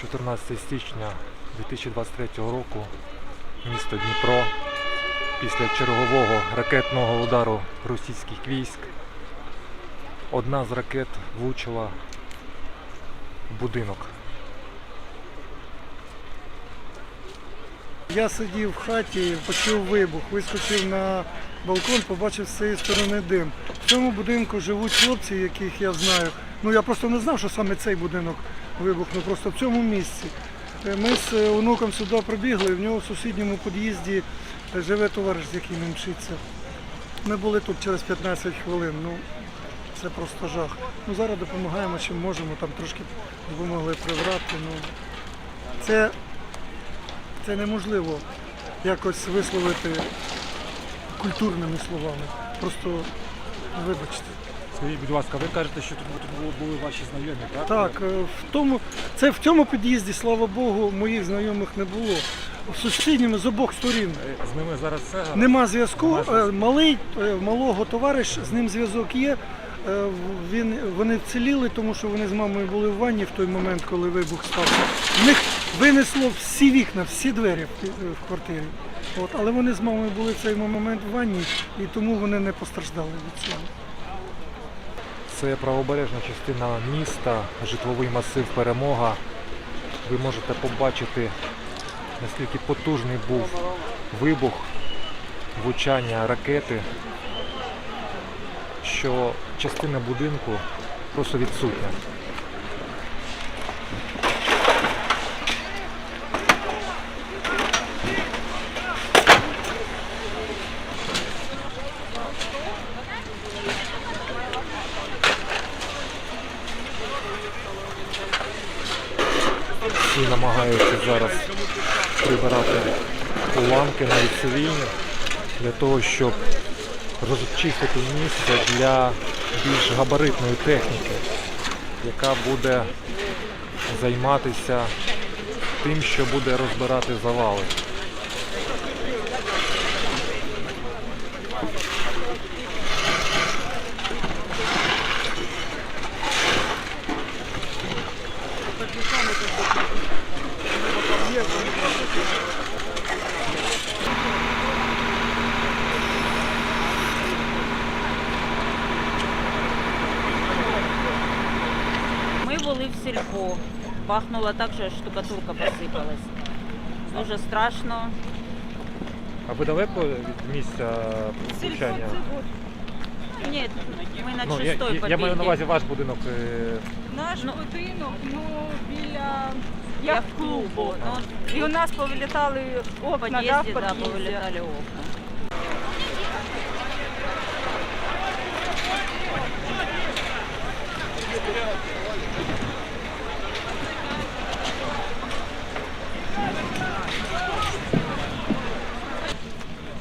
14 січня 2023 року місто Дніпро після чергового ракетного удару російських військ одна з ракет влучила в будинок. Я сидів в хаті, почув вибух, вискочив на балкон, побачив з цієї сторони дим. В цьому будинку живуть хлопці, яких я знаю. Ну я просто не знав, що саме цей будинок вибухнув, просто в цьому місці. Е, Ми з е, онуком сюди пробігли, в нього в сусідньому під'їзді е, живе товариш, з яким він вчиться. Ми були тут через 15 хвилин. Ну, це просто жах. Ну, зараз допомагаємо, чим можемо, там трошки допомогли прибрати. Ну, це це неможливо якось висловити культурними словами. Просто вибачте. Скажіть, будь ласка, ви кажете, що тут, тут були ваші знайомі, так? Так, е, в тому, це в цьому під'їзді, слава Богу, моїх знайомих не було. В сусідньому з обох сторін Е, З ними зараз все гаразд? нема зв'язку. Нема. Е, Малий малого товариш, з ним зв'язок є. Він, вони вціліли, тому що вони з мамою були в ванні в той момент, коли вибух стався. В них винесло всі вікна, всі двері в, в квартирі. От, але вони з мамою були в цей момент в ванні, і тому вони не постраждали від цього. Це правобережна частина міста, житловий масив Перемога. Ви можете побачити, наскільки потужний був вибух, влучання ракети, що частина будинку просто відсутня. Всі намагаються зараз прибирати уламки навіть цивільні для того, щоб розчистити місце для більш габаритної техніки, яка буде займатися тим, що буде розбирати завали. Ми були в сільпо. Бахнуло так, що штукатурка посипалась. Дуже страшно. А ви далеко від місця влучання? Ні, ми на Ну, шестой я, я маю на увазі ваш будинок. е, Наш ну. будинок, ну, біля як клубу. Ну, І у нас повилітали в окна, да, під'їзді, да, повилітали окна.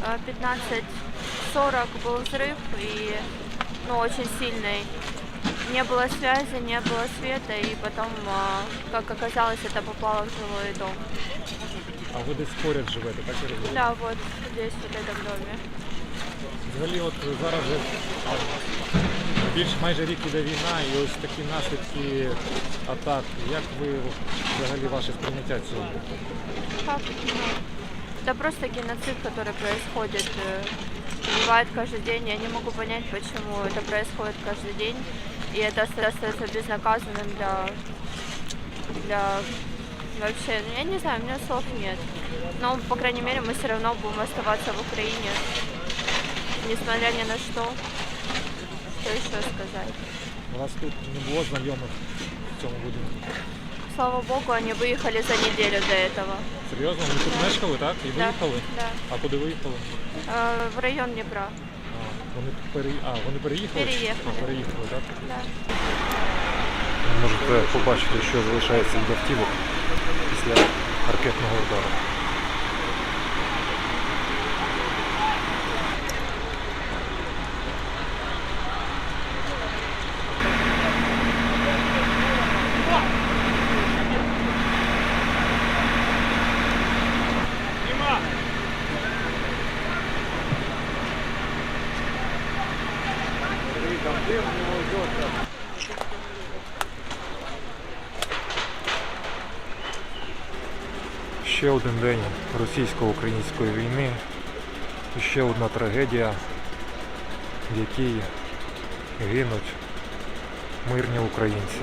Е, 40 был взрыв и ну, очень сильный. Не было связи, не было света, и потом, а, как оказалось, это попало в жилой дом. А вы десь поряд живете, так і розумієте? Да, вот здесь, вот в этом доме. Взагалі, от зараз вже більш майже рік іде війна, і ось такі наслідки атак. Як ви взагалі ваше сприйняття цього? Как? Ну, это просто геноцид, который происходит э, убивает каждый день. Я не могу понять, почему это происходит каждый день, и это оста- остается безнаказанным для, для вообще, ну, я не знаю, у меня слов нет. Но, по крайней мере, мы все равно будем оставаться в Украине, несмотря ни на что. Что еще сказать? У вас тут не було знайомих в цьому будинку? Слава богу, они выехали за неделю до этого. Серйозно? Ви тут мешкали, так? І Да, виїхали? да. А куди виїхали? Э, в район Днепра. А, вони, пере... а, вони переїхали? Переїхали. А, переїхали, так? Да. Можете побачити, що залишається від автівок після ракетного удару. Ще один день російсько-української війни, і ще одна трагедія, в якій гинуть мирні українці.